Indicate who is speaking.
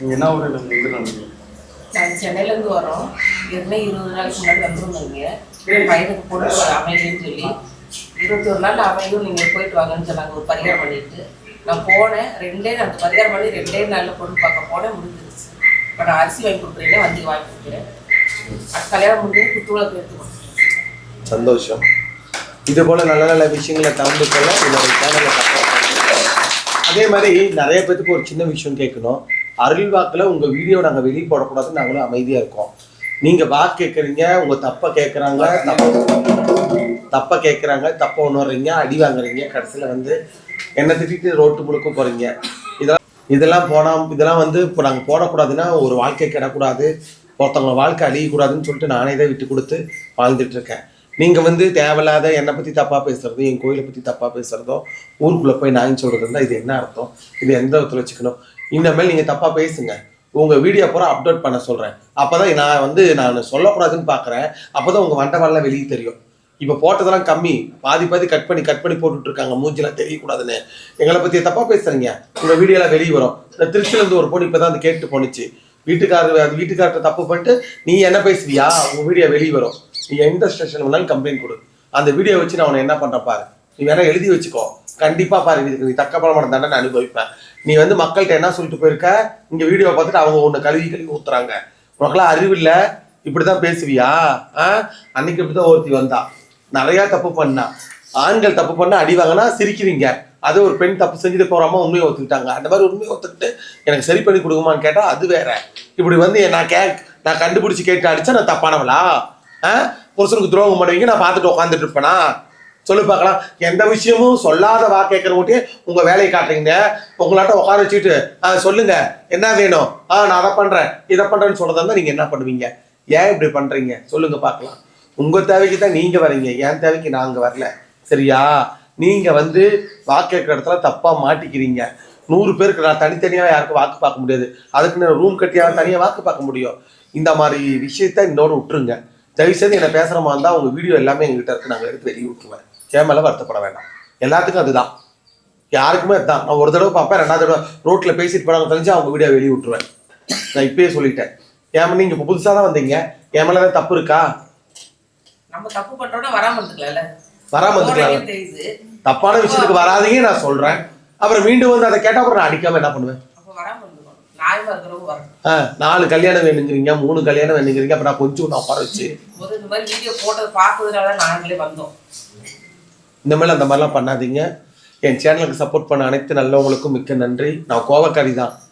Speaker 1: நீங்கள் என்ன ஊரில் இருந்து நடந்தீங்க
Speaker 2: நாங்கள் சென்னையிலேருந்து வரோம். ஏற்கனவே இருபது நாளைக்கு முன்னாடி வந்துருந்தீங்க பையனுக்கு பொண்ணு அமைதின்னு சொல்லி. இருபத்தி ஒரு நாள் அமைதியும் நீங்கள் போயிட்டு வாங்கன்னு சொன்னாங்க. ஒரு பரிகாரம் பண்ணிட்டு. நான் போனேன். ரெண்டே நாள் பரிகாரம் பண்ணி ரெண்டே நாளில் பொண்ணு பார்க்க போனேன். முடிஞ்சிருச்சு. இப்போ நான் அரிசி வாங்கி கொடுக்குறீங்க வந்து வாங்கி கொடுக்குறேன் அது கல்யாணம் முடிஞ்சு குத்துவிளக்கு எடுத்து கொடுத்தேன்.
Speaker 3: சந்தோஷம். இது போல நல்ல நல்ல விஷயங்களை கலந்து கொள்ள என்னோட சேனலை அதே மாதிரி நிறைய பேத்துக்கு ஒரு சின்ன விஷயம் கேட்கணும். அருள் வாக்கில் உங்கள் வீடியோ நாங்கள் வெளியே போடக்கூடாதுன்னு நாங்களும் அமைதியாக இருக்கோம். நீங்கள் வாக்கு கேட்குறீங்க உங்கள் தப்பை கேட்குறாங்க தப்பை கேட்குறாங்க தப்பை உணர்றீங்க அடி வாங்குறீங்க கடைசியில் வந்து என்னை திட்டிட்டு ரோட்டு முழுக்க போகிறீங்க இதெல்லாம் இதெல்லாம் போனால் இதெல்லாம் வந்து இப்போ நாங்கள் போடக்கூடாதுன்னா ஒரு வாழ்க்கை கிடக்கூடாது. ஒருத்தவங்க வாழ்க்கை அழியக்கூடாதுன்னு சொல்லிட்டு நானே தான் விட்டு கொடுத்து வாழ்ந்துட்டு இருக்கேன். நீங்கள் வந்து தேவையில்லாத என்னை பற்றி தப்பாக பேசுகிறதோ என் கோயிலை பற்றி தப்பாக பேசுகிறதோ ஊருக்குள்ளே போய் நான் சொல்கிறது இது என்ன அர்த்தம்? இது எந்த விதத்தில் வச்சுக்கணும்? இனிமேல் நீங்கள் தப்பாக பேசுங்க. உங்கள் வீடியோ பூரா அப்லோட் பண்ண சொல்கிறேன் அப்போ தான் நான் வந்து நான் சொல்லக்கூடாதுன்னு பார்க்குறேன் அப்போ தான் உங்கள் வண்டவாளெலாம் வெளியே தெரியும். இப்போ போட்டதெல்லாம் கம்மி. பாதி பாதி கட் பண்ணி கட் பண்ணி போட்டுட்டு இருக்காங்க மூஞ்சிலாம் தெரியக்கூடாதுன்னு. எங்களை பற்றி தப்பாக பேசுறீங்க. உங்கள் வீடியோலாம் வெளியே வரும். இந்த திருச்சியிலேருந்து ஒரு பொண்ணு இப்போ தான் கேட்டு போணுச்சு. வீட்டுக்காரர் அது வீட்டுக்காரர்கிட்ட தப்பு பண்ணிட்டு நீ என்ன பேசுவியா? உங்கள் வீடியோ வெளியே வரும். நீ எந்த ஸ்டேஷன் வேணாலும் கம்ப்ளைண்ட் கொடு. அந்த வீடியோ வச்சு நான் உன்னை என்ன பண்ணுறேன் பாரு. நீ வேணா எழுதி வச்சுக்கோ. கண்டிப்பாக பாரு இதுக்கு நீ தக்கப்படமான தண்டனை அனுபவிப்பேன் நீ வந்து மக்கள்கிட்ட என்ன சொல்லிட்டு போயிருக்க? இங்கே வீடியோ பார்த்துட்டு அவங்க உன்னை கழுவி கழுவி ஊத்துறாங்க. உனக்கெல்லாம் அறிவில்லை இப்படி தான் பேசுவியா? ஆ? அன்னைக்கு இப்படி தான் ஒருத்தி வந்தா. நிறையா தப்பு பண்ணா. ஆண்கள் தப்பு பண்ணா அடி வாங்கினா சிரிக்கிறீங்க. அது ஒரு பெண் தப்பு செஞ்சுட்டு போறாம உண்மையை ஒத்துக்கிட்டாங்க. அந்த மாதிரி உண்மையை ஒத்துக்கிட்டு எனக்கு சரி பண்ணி கொடுக்குமான்னு கேட்டா அது வேற. இப்படி வந்து நான் கே நான் கண்டுபிடிச்சி கேட்டு அடிச்சா நான் தப்பானவளா? ஆ? புருஷனுக்கு துரோகம் பண்ணுவீங்க நான் பார்த்துட்டு உட்காந்துட்டு இருப்பேனா? சொல்லு பார்க்கலாம். எந்த விஷயமும் சொல்லாத வா கேட்கறவங்கட்டே உங்கள் வேலையை காட்டுறீங்க. உங்களாட்ட உட்கார வச்சுட்டு சொல்லுங்க. என்ன வேணும்? ஆ நான் அதை பண்ணுறேன் இதை பண்ணுறேன்னு சொல்கிறதா இருந்தால் நீங்கள் என்ன பண்ணுவீங்க? ஏன் இப்படி பண்ணுறீங்க சொல்லுங்க பார்க்கலாம். உங்கள் தேவைக்கு தான் நீங்கள் வரீங்க. என் தேவைக்கு நாங்கள் வரல. சரியா? நீங்கள் வந்து வாக்கு கேட்குற இடத்துல தப்பாக மாட்டிக்கிறீங்க. நூறு பேருக்கு நான் தனித்தனியாக யாருக்கும் வாக்கு பார்க்க முடியாது. அதுக்கு நான் ரூம் கட்டியாக தனியாக வாக்கு பார்க்க முடியும். இந்த மாதிரி விஷயத்த இன்னோடு விட்டுருங்க. தயவு செய்து என்ன பேசுற மாதிரி இருந்தால் உங்க வீடியோ எல்லாமே எங்ககிட்ட இருக்கு. நாங்கள் எடுத்து வெளியே விட்டுருவேன் என் மேல வருத்தப்பட வேண்டாம். எல்லாத்துக்கும் அதுதான். யாருக்குமே அதுதான். நான் ஒரு தடவை பார்ப்பேன் ரெண்டாவது தடவை ரோட்ல பேசிட்டு போனாங்க தெரிஞ்சு அவங்க வீடியோ வெளியே விட்டுருவேன் நான் இப்பயே சொல்லிட்டேன். ஏன் நீங்க இப்போ புதுசாக தான் வந்தீங்க. என் மேல ஏதாவது தப்பு இருக்கா?
Speaker 2: நம்ம தப்பு பண்ணுறோன்னா வராமல் இருந்துக்கலாம்ல.
Speaker 3: வராம இருந்துக்கலாம் தப்பான விஷயத்துக்கு வராதீங்க நான் சொல்றேன். அப்புறம் மீண்டும் வந்து அதை கேட்டா அப்புறம் நான் அடிக்காம என்ன பண்ணுவேன்? நாலு கல்யாணம் வேணுங்கிறீங்க மூணு கல்யாணம் வேணுங்கிறீங்க அப்புறம் கொஞ்சம் நான் உட்கார வச்சு. இந்த மாதிரி அந்த மாதிரிலாம் பண்ணாதீங்க. என் சேனலுக்கு சப்போர்ட் பண்ண அனைத்து நல்லவங்களுக்கும் மிக்க நன்றி. நான் கோவக்காரி தான்.